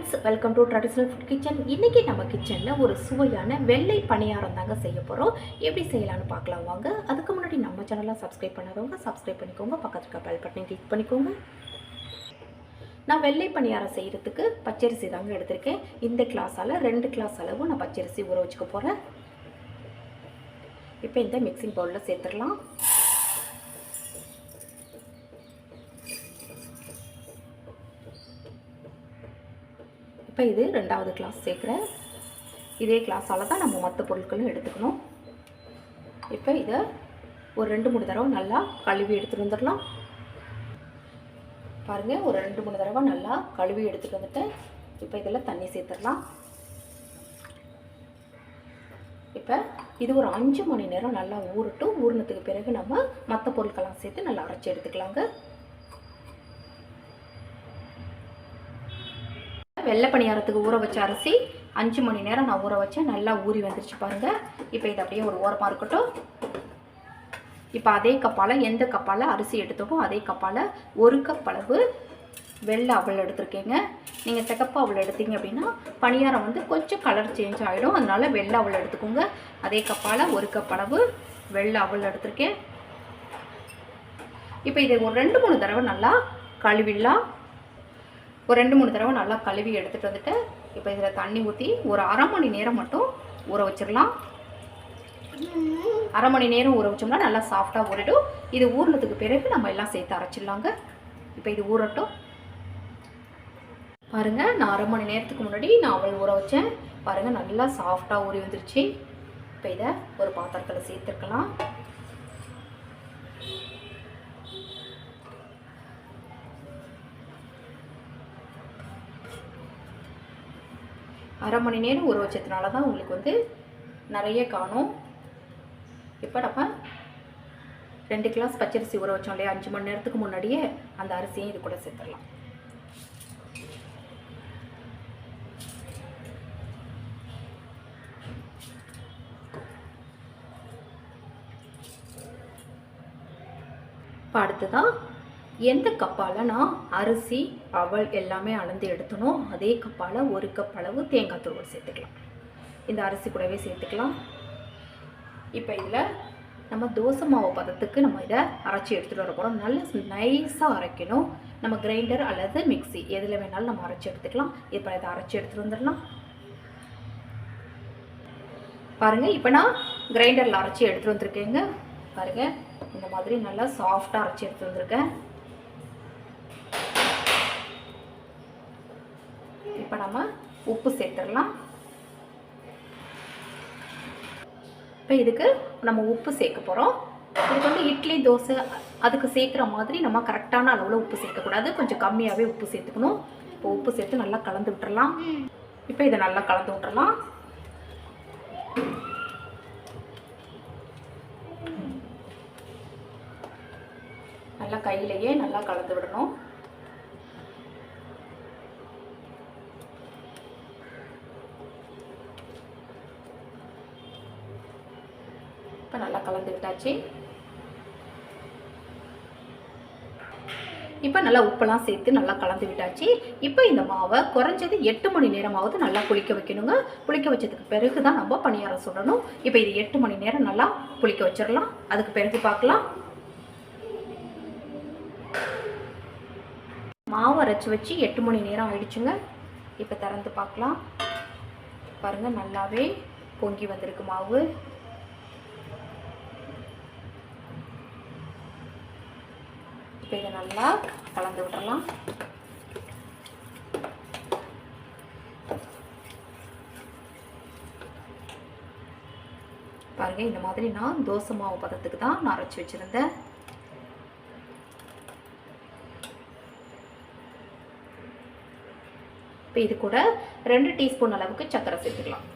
Friends welcome to traditional food kitchen இன்றைக்கி நம்ம கிச்சனில் ஒரு சுவையான வெள்ளை பணியாரம் தாங்க செய்ய போகிறோம் எப்படி செய்யலாம்னு பார்க்கலாம் வாங்க. அதுக்கு முன்னாடி நம்ம சேனலாக சப்ஸ்கிரைப் பண்ணாதவங்க சப்ஸ்கிரைப் பண்ணிக்கோங்க. பக்கத்துக்கு இருக்க பெல் பட்டனை கிளிக் பண்ணிக்கோங்க. நான் வெள்ளை பணியாரம் செய்கிறதுக்கு பச்சரிசி தாங்க எடுத்திருக்கேன். இந்த கிளாஸால் ரெண்டு கிளாஸ் அளவு நான் பச்சரிசி ஊற வச்சுக்க போகிறேன் இப்போ இந்த மிக்சிங் பவுலில் சேர்த்துடலாம். இப்போ இது ரெண்டாவது கிளாஸ் சேர்க்குறேன். இதே கிளாஸால் தான் நம்ம மற்ற பொருட்களும் எடுத்துக்கணும். இப்போ இதை ஒரு ரெண்டு மூணு தடவை நல்லா கழுவி எடுத்துகிட்டு வந்துடலாம். பாருங்கள் ஒரு ரெண்டு மூணு தடவை நல்லா கழுவி எடுத்துகிட்டு வந்துட்டேன். இப்போ இதில் தண்ணி சேர்த்துடலாம். இப்போ இது ஒரு அஞ்சு மணி நேரம் நல்லா ஊறட்டும். ஊறினத்துக்கு பிறகு நம்ம மற்ற பொருட்கள்லாம் சேர்த்து நல்லா அரைச்சி எடுத்துக்கலாங்க. வெள்ளை பணியாரத்துக்கு ஊற வச்ச அரிசி அஞ்சு மணி நேரம் நான் ஊற வச்சேன். நல்லா ஊறி வந்துருச்சு பாருங்கள் இப்போ இது அப்படியே ஒரு ஓரமாக இருக்கட்டும். இப்போ அதே கப்பால் எந்த கப்பால் அரிசி எடுத்தோமோ அதே கப்பால் ஒரு கப் அளவு வெள்ளை அவல் எடுத்திருக்கேங்க. நீங்கள் சிகப்பு அவள் எடுத்தீங்க அப்படின்னா பணியாரம் வந்து கொஞ்சம் கலர் சேஞ்ச் ஆகிடும் அதனால வெள்ளை அவல் எடுத்துக்கோங்க. அதே கப்பால் ஒரு கப் அளவு வெள்ளை அவல் எடுத்திருக்கேன். இப்போ இதை ஒரு ரெண்டு மூணு தடவை நல்லா கழுவிடலாம். ஒரு ரெண்டு மூணு தடவை நல்லா கழுவி எடுத்துகிட்டு வந்துட்டு இப்போ இதில் தண்ணி ஊற்றி ஒரு அரை மணி நேரம் மட்டும் ஊற வச்சிடலாம். அரை மணி நேரம் ஊற வச்சோம்னா நல்லா சாஃப்டாக ஊறிடும். இது ஊறினதுக்கு பிறகு நம்ம எல்லாம் சேர்த்து அரைச்சிடலாங்க. இப்போ இது ஊறட்டும். பாருங்கள் நான் அரை மணி நேரத்துக்கு முன்னாடி நான் அவள் ஊற வச்சேன். பாருங்கள் நல்லா சாஃப்டாக ஊறி வந்துருச்சு. இப்போ இதை ஒரு பாத்திரத்தில் சேர்த்துருக்கலாம். அரை மணி நேரம் ஊற வச்சதுனால தான் உங்களுக்கு வந்து நிறைய காணும். இப்போ நம்ம ரெண்டு கிளாஸ் பச்சரிசி ஊற வச்சோம் இல்லையா? அஞ்சு மணி நேரத்துக்கு முன்னாடியே அந்த அரிசியும் இது கூட சேர்த்துடலாம். இப்போ அடுத்ததான் எந்த கப்பால் நான் அரிசி அவல் எல்லாமே அளந்து எடுத்தனோ அதே கப்பால் ஒரு கப் அளவு தேங்காய் துருவல் சேர்த்துக்கலாம். இந்த அரிசி கூடவே சேர்த்துக்கலாம். இப்போ இதில் நம்ம தோசை மாவு பதத்துக்கு நம்ம இதை அரைச்சி எடுத்துகிட்டு வர போகிறோம் நல்ல நைஸாக அரைக்கணும். நம்ம கிரைண்டர் அல்லது மிக்ஸி எதில் வேணாலும் நம்ம அரைச்சி எடுத்துக்கலாம். இப்போ இதை அரைச்சி எடுத்துகிட்டு வந்துடலாம். பாருங்கள் இப்போ நான் கிரைண்டரில் அரைச்சி எடுத்துகிட்டு வந்திருக்கேங்க. பாருங்கள் இந்த மாதிரி நல்லா சாஃப்டாக அரைச்சி எடுத்து வந்திருக்கேன். இப்போ நம்ம உப்பு சேர்த்துடலாம். இப்போ இதுக்கு நம்ம உப்பு சேர்க்க போகிறோம் இதுக்கு வந்து இட்லி தோசை அதுக்கு சேர்க்குற மாதிரி நம்ம கரெக்டான அளவில் உப்பு சேர்க்கக்கூடாது. கொஞ்சம் கம்மியாகவே உப்பு சேர்த்துக்கணும். இப்போ உப்பு சேர்த்து நல்லா கலந்து விட்டுறலாம். இப்போ இதை நல்லா கலந்து விட்டுறலாம். நல்லா கையிலையே நல்லா கலந்து விடணும். இப்போ நல்லா கலந்து விட்டாச்சு இப்போ நல்லா உப்பெல்லாம் சேர்த்து நல்லா கலந்து விட்டாச்சு இப்போ இந்த மாவை குறைஞ்சது எட்டு மணி நேரமாவது நல்லா புளிக்க வைக்கணுங்க. புளிக்க வச்சதுக்கு பிறகு தான் நம்ம பணியாரம் சுடணும். இப்போ இது எட்டு மணி நேரம் நல்லா புளிக்க வச்சிடலாம். அதுக்கு பிறகு பார்க்கலாம். மாவு அரைச்சி வச்சு எட்டு மணி நேரம் ஆயிடுச்சுங்க. இப்போ திறந்து பார்க்கலாம். பாருங்கள் நல்லாவே பொங்கி வந்திருக்கு மாவு. இப்போ இதை நல்லா கலந்து விடலாம் பாருங்கள் இந்த மாதிரி நான் தோசை மாவு பதத்துக்கு தான் நான் அரைச்சி வச்சுருந்தேன். இப்போ இது கூட ரெண்டு டீஸ்பூன் அளவுக்கு சர்க்கரை சேர்த்துக்கலாம்.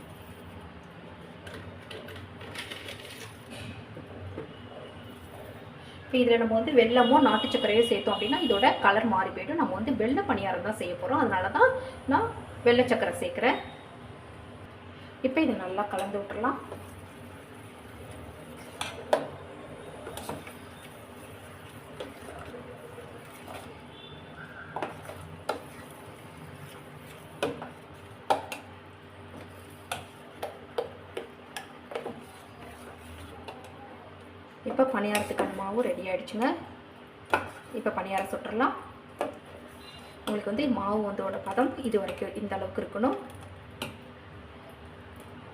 இப்போ இதில் நம்ம வந்து வெள்ளமோ நாட்டு சக்கரையோ சேர்த்தோம் அப்படின்னா இதோட கலர் மாறி போயிடும். நம்ம வந்து வெள்ளை பணியாரம் தான் செய்ய போகிறோம் அதனால தான் நான் வெள்ளை சக்கரை சேர்க்குறேன். இப்போ இதை நல்லா கலந்து விட்டுறலாம். இப்போ பணியாரத்துக்கான மாவு ரெடி ஆகிடுச்சுங்க இப்போ பணியாரம் சுட்டுறலாம். உங்களுக்கு வந்து மாவு வந்தோட பதம் இது வரைக்கும் இந்த அளவுக்கு இருக்கணும்.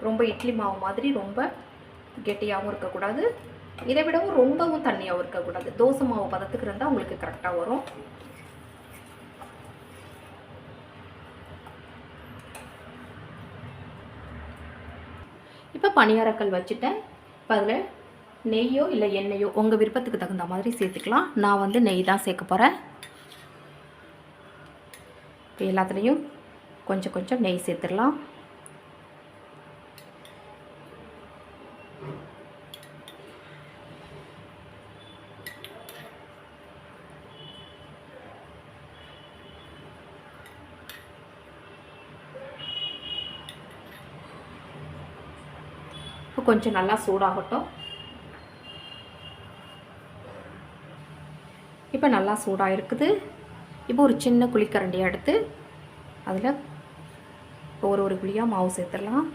ரொம்ப இட்லி மாவு மாதிரி ரொம்ப கெட்டியாகவும் இருக்கக்கூடாது. இதை விடவும் ரொம்பவும் தண்ணியாகவும் இருக்கக்கூடாது. தோசை மாவு பதத்துக்கு இருந்தால் உங்களுக்கு கரெக்டாக வரும். இப்போ பணியாரக்கல் வச்சுட்டேன். இப்போ அதில் நெய்யோ இல்லை எண்ணெயோ உங்கள் விருப்பத்துக்கு தகுந்த மாதிரி சேர்த்துக்கலாம். நான் வந்து நெய் தான் சேர்க்க போகிறேன் எல்லாத்துலேயும் கொஞ்சம் கொஞ்சம் நெய் சேர்த்துடலாம். இப்போ கொஞ்சம் நல்லா சூடாகட்டும். இப்போ நல்லா சூடாக இருக்குது. இப்போ ஒரு சின்ன குழிக்கரண்டியை எடுத்து அதில் ஒரு ஒரு குழியாக மாவு சேர்த்துடலாம்.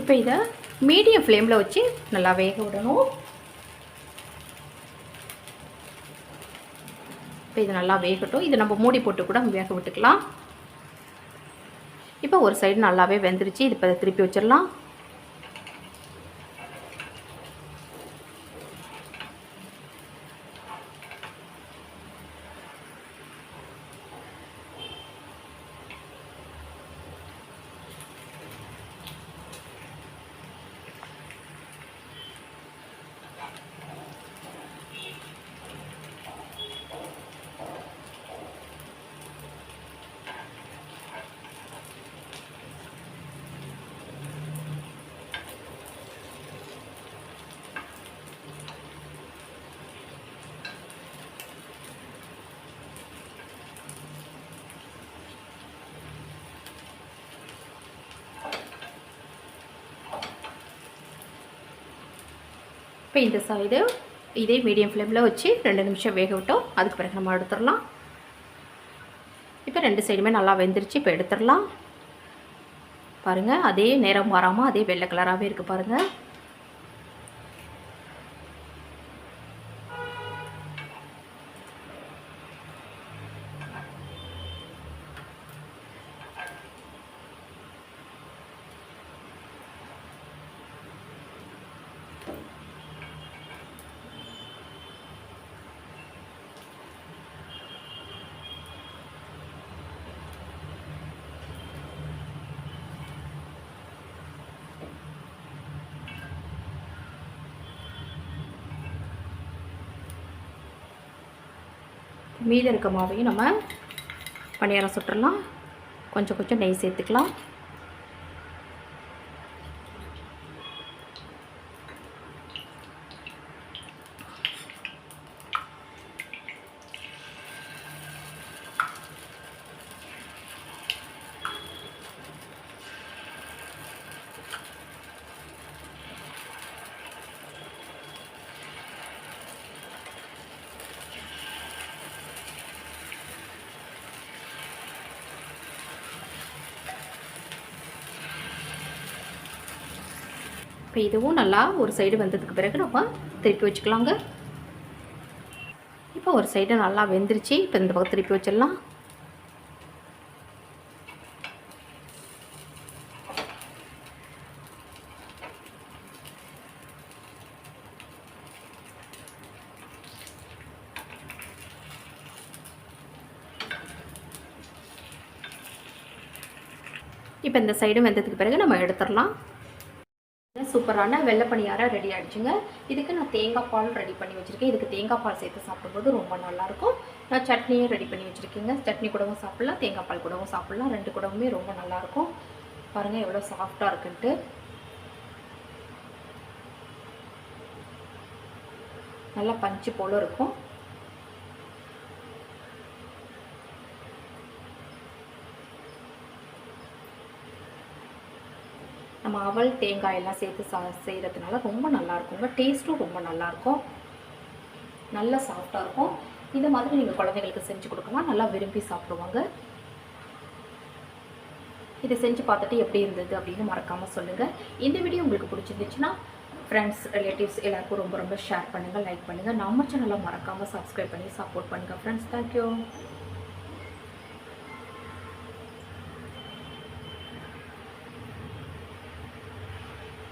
இப்போ இதை மீடியம் ஃப்ளேமில் வச்சு நல்லா வேக விடணும். இப்போ இது நல்லா வேகட்டும். இது நம்ம மூடி போட்டு கூட வேக விட்டுக்கலாம். இப்போ ஒரு சைடு நல்லாவே வெந்துருச்சு. இது இப்போ திருப்பி வச்சிடலாம். இப்போ இந்த சைடு இதே மீடியம் ஃப்ளேமில் வச்சு ரெண்டு நிமிஷம் வேக விட்டோம். அதுக்கு பிறகு நம்ம எடுத்துடலாம். இப்போ ரெண்டு சைடுமே நல்லா வெந்துருச்சு. இப்போ எடுத்துடலாம். பாருங்கள் அதே நேரம் மாறாமல் அதே வெள்ளை கலராகவே இருக்குது பாருங்கள் மீதம் இருக்க மாவையும் நம்ம பணியாரம் சுட்டுடலாம் கொஞ்சம் கொஞ்சம் நெய் சேர்த்துக்கலாம். இப்போ இதுவும் நல்லா ஒரு சைடு வந்ததுக்கு பிறகு நம்ம திருப்பி வச்சுக்கலாங்க. இப்போ ஒரு சைடு நல்லா வெந்துருச்சு. இப்போ இந்த பக்கம் திருப்பி வச்சிடலாம். இப்போ இந்த சைடும் வெந்ததுக்கு பிறகு நம்ம எடுத்துடலாம். சூப்பரான வெள்ளை பணியாரம் ரெடி ஆகிடுச்சுங்க இதுக்கு நான் தேங்காய் பால் ரெடி பண்ணி வச்சுருக்கேன். இதுக்கு தேங்காய் பால் சேர்த்து சாப்பிடும்போது ரொம்ப நல்லாயிருக்கும். நான் சட்னியும் ரெடி பண்ணி வச்சுருக்கேங்க. சட்னி கூடவும் சாப்பிட்லாம் தேங்காய் பால் கூடவும் சாப்பிட்லாம். ரெண்டு கூடவுமே ரொம்ப நல்லாயிருக்கும். பாருங்கள் எவ்வளோ சாஃப்டாக இருக்குன்ட்டு. நல்லா பஞ்சு போல இருக்கும். நம்ம அவல் தேங்காய் எல்லாம் சேர்த்து சா செய்கிறதுனால ரொம்ப நல்லா இருக்குங்க டேஸ்ட்டும் ரொம்ப நல்லாயிருக்கும் நல்லா சாஃப்டாக இருக்கும். இந்த மாதிரி நீங்கள் குழந்தைங்களுக்கு செஞ்சு கொடுக்கலாம். நல்லா விரும்பி சாப்பிடுவாங்க. இதை செஞ்சு பார்த்துட்டு எப்படி இருந்தது அப்படின்னு மறக்காமல் சொல்லுங்கள் இந்த வீடியோ உங்களுக்கு பிடிச்சிருந்துச்சுன்னா ஃப்ரெண்ட்ஸ் ரிலேட்டிவ்ஸ் எல்லாருக்கும் ரொம்ப ரொம்ப ஷேர் பண்ணுங்கள் லைக் பண்ணுங்கள் நம்ம சேனலை மறக்காமல் சப்ஸ்கிரைப் பண்ணி சப்போர்ட் பண்ணுங்கள் ஃப்ரெண்ட்ஸ் தேங்க்யூ